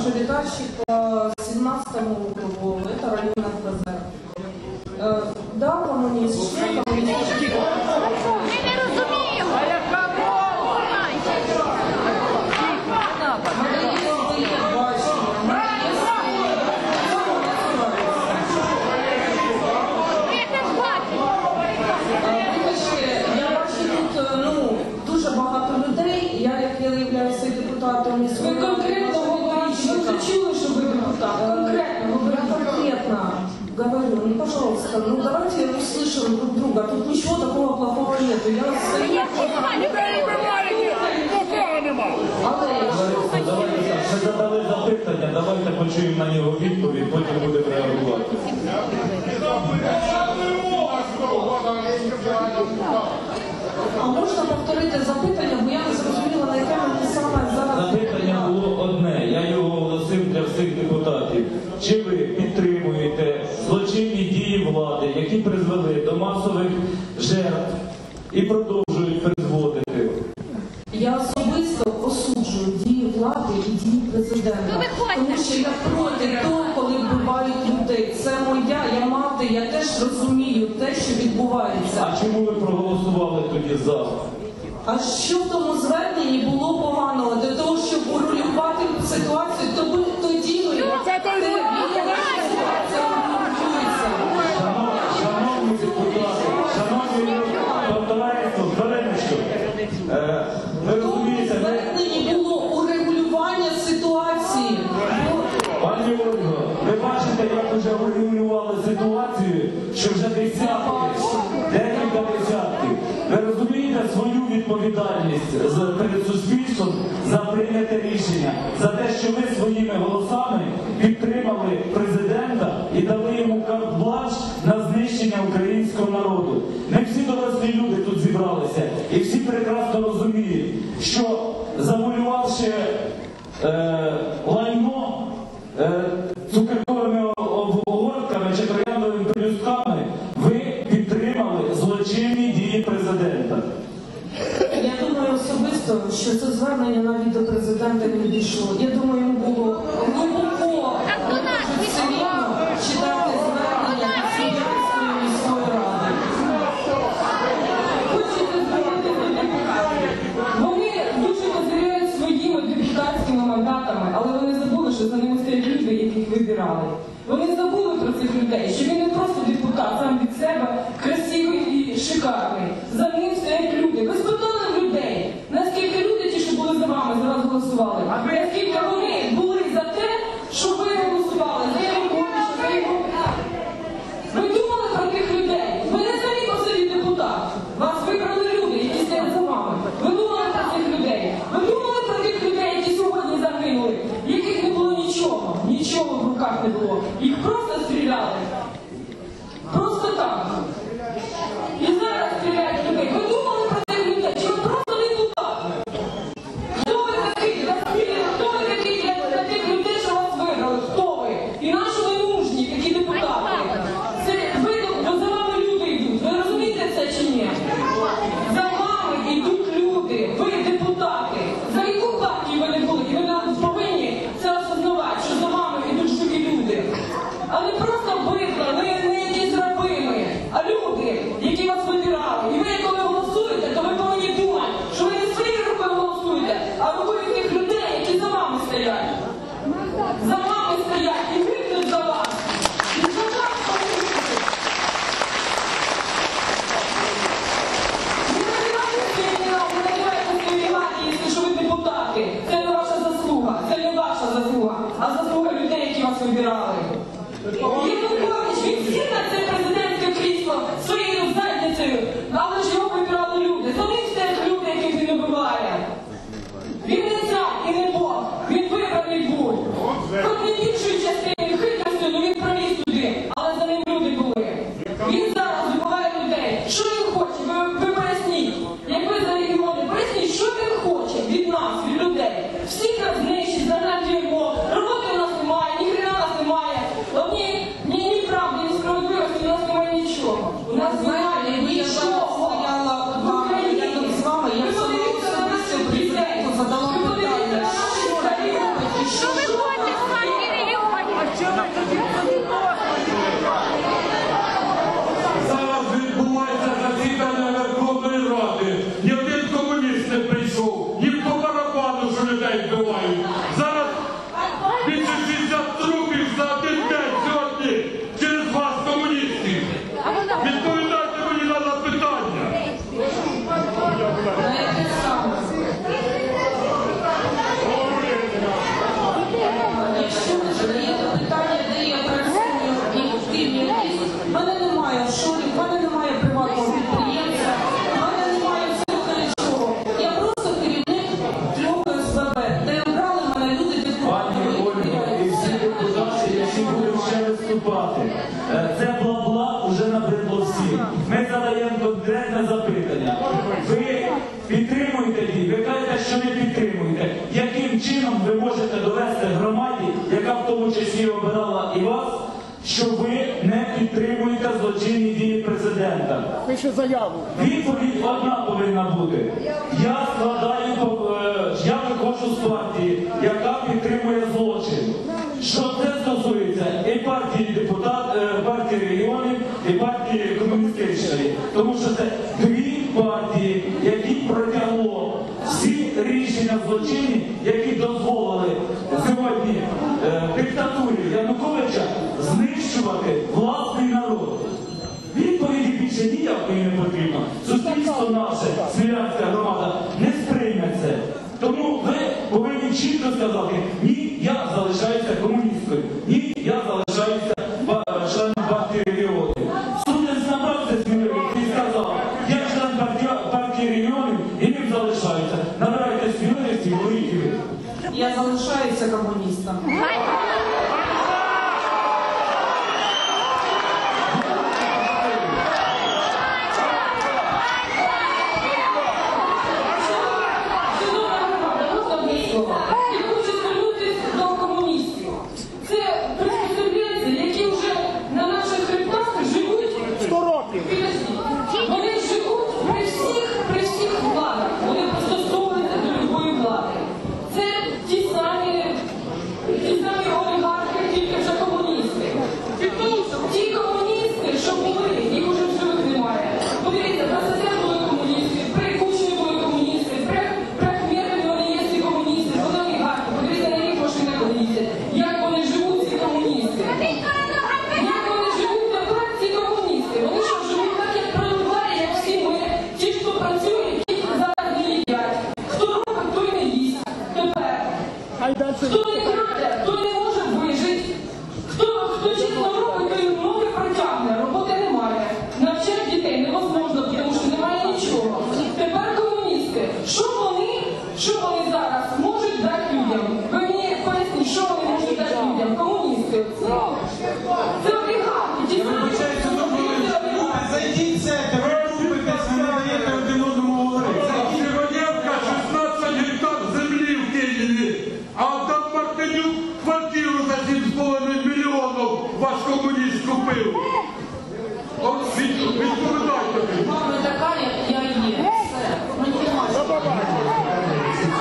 мажоритарщик по 17 округу, это район ФБЗ. Э, Да, коммунист, член коммунистической Тут ничего такого плохого нету. Я Але Лариса, давайте так. Задали запитання, давайте почуємо на нього відповідь, потім будемо реагувати. а можна повторити запитання, бо я не зрозуміла, на яке мене саме зараз. Запитання було одне, я його оголосив для всіх депутатів. Чи ви підтримуєте дії влади, які призвели до масових жертв і продовжують призводити? Я особисто осуджую дії влади і дії президента. Ну. Тому що я проти того, коли вбивають людей. Це моя, я мати, я теж розумію те, що відбувається. А чому ви проголосували тоді за? А що в тому зверненні було поганого для того, щоб урегулювати ситуацію, то ви тоді ви Це той Це вирішує. ситуація урегулюється. Шановні- Шановні депутати, шановні товариство, хвилиночку. Е, Ви В тому розумієте, ви... зверненні було урегулювання ситуації. Пані Ольго, ви бачите, як вже урегулювали ситуацію, що вже десятки, декілька десятків. Ви розумієте свою відповідальність перед суспільством за прийняте рішення, за те, що ви своїми голосами підтримали президента і дали йому карт-бланш на знищення українського народу. Ми всі дорослі люди тут зібралися, і всі прекрасно розуміють, що завоювавши е, лайно е, цукерковими о- обгортками чи трояндовими пелюстками, ви підтримали злочинні дії президента. Я думаю особисто, що це звернення навіть до президента не дійшло. Я думаю, йому було глибоко Так читати звернення від міської ради. Хочете зробити депутатів? Вони дуже довіряють своїми депутатськими мандатами, але вони забули, що за ними стоять люди, яких вибирали. Вони забули про цих людей, що він не просто депутат сам від себе, красивий і шикарний. За ним стоять люди. Ви спитали людей, наскільки люди, ті, що були за вами, за вас голосували, наскільки вони були за те, що ви голосували, за Януковича, за його ви думали про тих людей? Ви не самі по собі депутат. Вас вибрали люди, які стоять за вами. Ви думали про цих людей. Ви думали про тих людей, які сьогодні загинули, яких не було нічого, нічого в руках не було. Їх просто стріляли. Просто так. І зараз стріляють людей. Ви думали про цих людей? Чи ви просто депутат? Хто ви такий? Наскільки- Хто ви такий для таких людей, що вас вибрали? Хто ви? спати. Е, це бла-бла вже набридло всім. Ми задаємо конкретне запитання. Ви підтримуєте її? ви кажете, що не підтримуєте. Яким чином ви можете довести громаді, яка в тому числі обирала і вас, що ви не підтримуєте злочинні дії президента? Пише заяву. Відповідь одна повинна бути. Я складаю, е, я виходжу з партії. партії депутат, е, партії регіонів і партії комуністичної, тому що це дві партії, які протягло всі рішення злочинів, які дозволили сьогодні е, диктатурі Януковича Thank you.